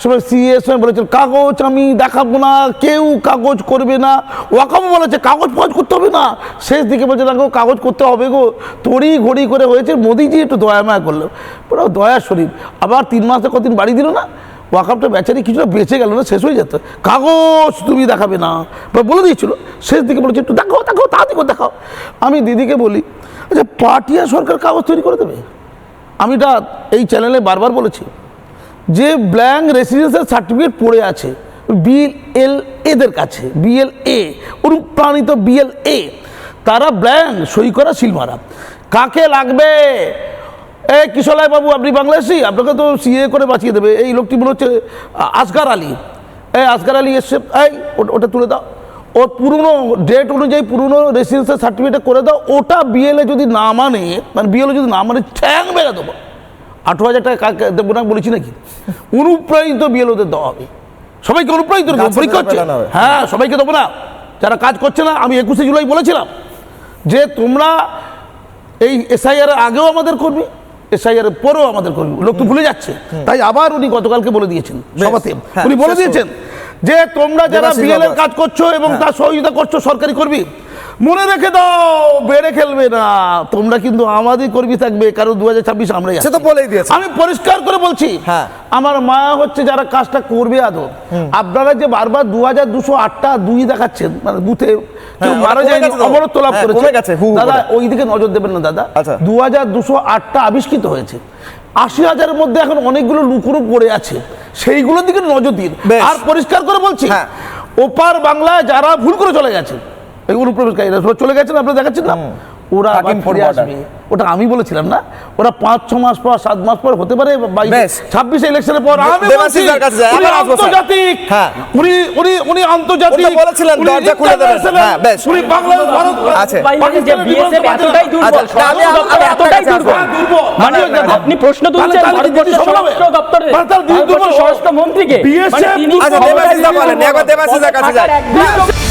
একসময় সিএস বলেছিল, কাগজ আমি দেখাবো না, কেউ কাগজ করবে না। ওয়াকাবো বলেছে, কাগজ ফাগজ করতে হবে না। শেষ দিকে বলছে, না গো, কাগজ করতে হবে গো। তড়ি ঘড়ি করে হয়েছে, মোদিজি একটু দয়া মায়া করল। পুরো দয়া শরীর। আবার তিন মাসে কদিন বাড়ি দিল না? ওয়াকাপটা বেচারি কিছুটা বেঁচে গেল না, শেষ হয়ে যেত। কাগজ তুমি দেখাবে না। বা বলে দিয়েছিল। শেষ দিকে বলেছে, একটু দেখাও দেখাও, তাড়াতাড়ি করে দেখাও। আমি দিদিকে বলি আচ্ছা পাটিয়া সরকার কাগজ তৈরি করে দেবে? আমি এটা এই চ্যানেলে বারবার বলেছি। যে ব্ল্যাঙ্ক রেসিডেন্সিয়াল সার্টিফিকেট পড়ে আছে বিএল এদের কাছে বিএল এ অনুপ্রাণিত বিএল এ তারা ব্ল্যাঙ্ক সই করা সিল মারা কাকে লাগবে? এ কিশোলাই বাবু আপনি বাংলাদেশি? আপনাকে তো সিএ করে বাঁচিয়ে দেবে। এই লোকটি মনে হচ্ছে আসগার আলী। এই আসগার আলী এসছে, এই, ওটা- তুলে দাও। ওর পুরনো ডেট অনুযায়ী পুরনো রেসিডেন্সিয়াল সার্টিফিকেট করে দাও। ওটা বিএলএ যদি না মানে মানে বিএলএ যদি না মানে ঠ্যাং বেড়ে দেবো। আঠেরো হাজার টাকা দেবো না বলেছি নাকি? অনুপ্রাণিত বিএলওদের দেওয়া হবে সবাইকে অনুপ্রাণিত পরীক্ষা হচ্ছে। হ্যাঁ সবাইকে দেবো না। যারা কাজ করছে না আমি একুশে জুলাই বলেছিলাম যে তোমরা এই এসআইআর আগেও আমাদের করবি এসআইআর পরেও আমাদের করবি। লোক তো ভুলে যাচ্ছে। তাই আবার উনি গতকালকে বলে দিয়েছেন সভাতে হ্যাঁ, উনি বলে দিয়েছেন যে তোমরা যারা দেবাশিস বিএল কাজ করছ এবং হ্যাঁ। তার সহযোগিতা করছ সরকারি করবি মনে রেখে দাও বেড়ে খেলবে না তোমরা কিন্তু আমাদের কর্মী থাকবে কারণ দু হাজার ছাব্বিশ আমরা সে তো বলেই দিয়েছে আমি পরিষ্কার করে বলছি হ্যাঁ। আমার মা হচ্ছে যারা কাজটা করবে আদৌ আপনারা যে বারবার দু হাজার দুশো আটটা দুই দেখাচ্ছেন মানে বুথে কেউ হ্যাঁ, মারা লাভ হ্যাঁ, করেছে দাদা করে। ওই দিকে নজর দেবেন না দাদা আচ্ছা। দু হাজার দুশো আটটা আবিষ্কৃত হয়েছে আশি হাজারের মধ্যে এখন অনেকগুলো লুকুরু পড়ে আছে সেইগুলোর দিকে নজর দিন। আর পরিষ্কার করে বলছি হ্যাঁ। ওপার বাংলায় যারা ভুল করে চলে গেছে অনুপ্রবেশকারীরা। সব চলে গেছেন আপনারা দেখাচ্ছেন না? ওরা ফিরে আসবে। ওটা আমি বলেছিলাম না? ওরা পাঁচ ছ মাস পর সাত মাস পর হতে পারে ছাব্বিশে ইলেকশনের পর। আন্তর্জাতিক। হ্যাঁ। উনি উনি উনি আন্তর্জাতিক। বলেছিলেন দরজা খুলে দেবেন। হ্যাঁ। উনি বাংলাদেশ ভারত। আছে। পাইলেন যে বিএসএফ এতটাই দুর্বল আচ্ছা, হ্যাঁ। মানে আপনি প্রশ্ন তুলছেন। স্বরাষ্ট্র দপ্তরে। স্বরাষ্ট্র মন্ত্রীকে মানে আচ্ছা দেবাশিস দা বলেন একবার দেবাশিস দার কাছে থাকার একদম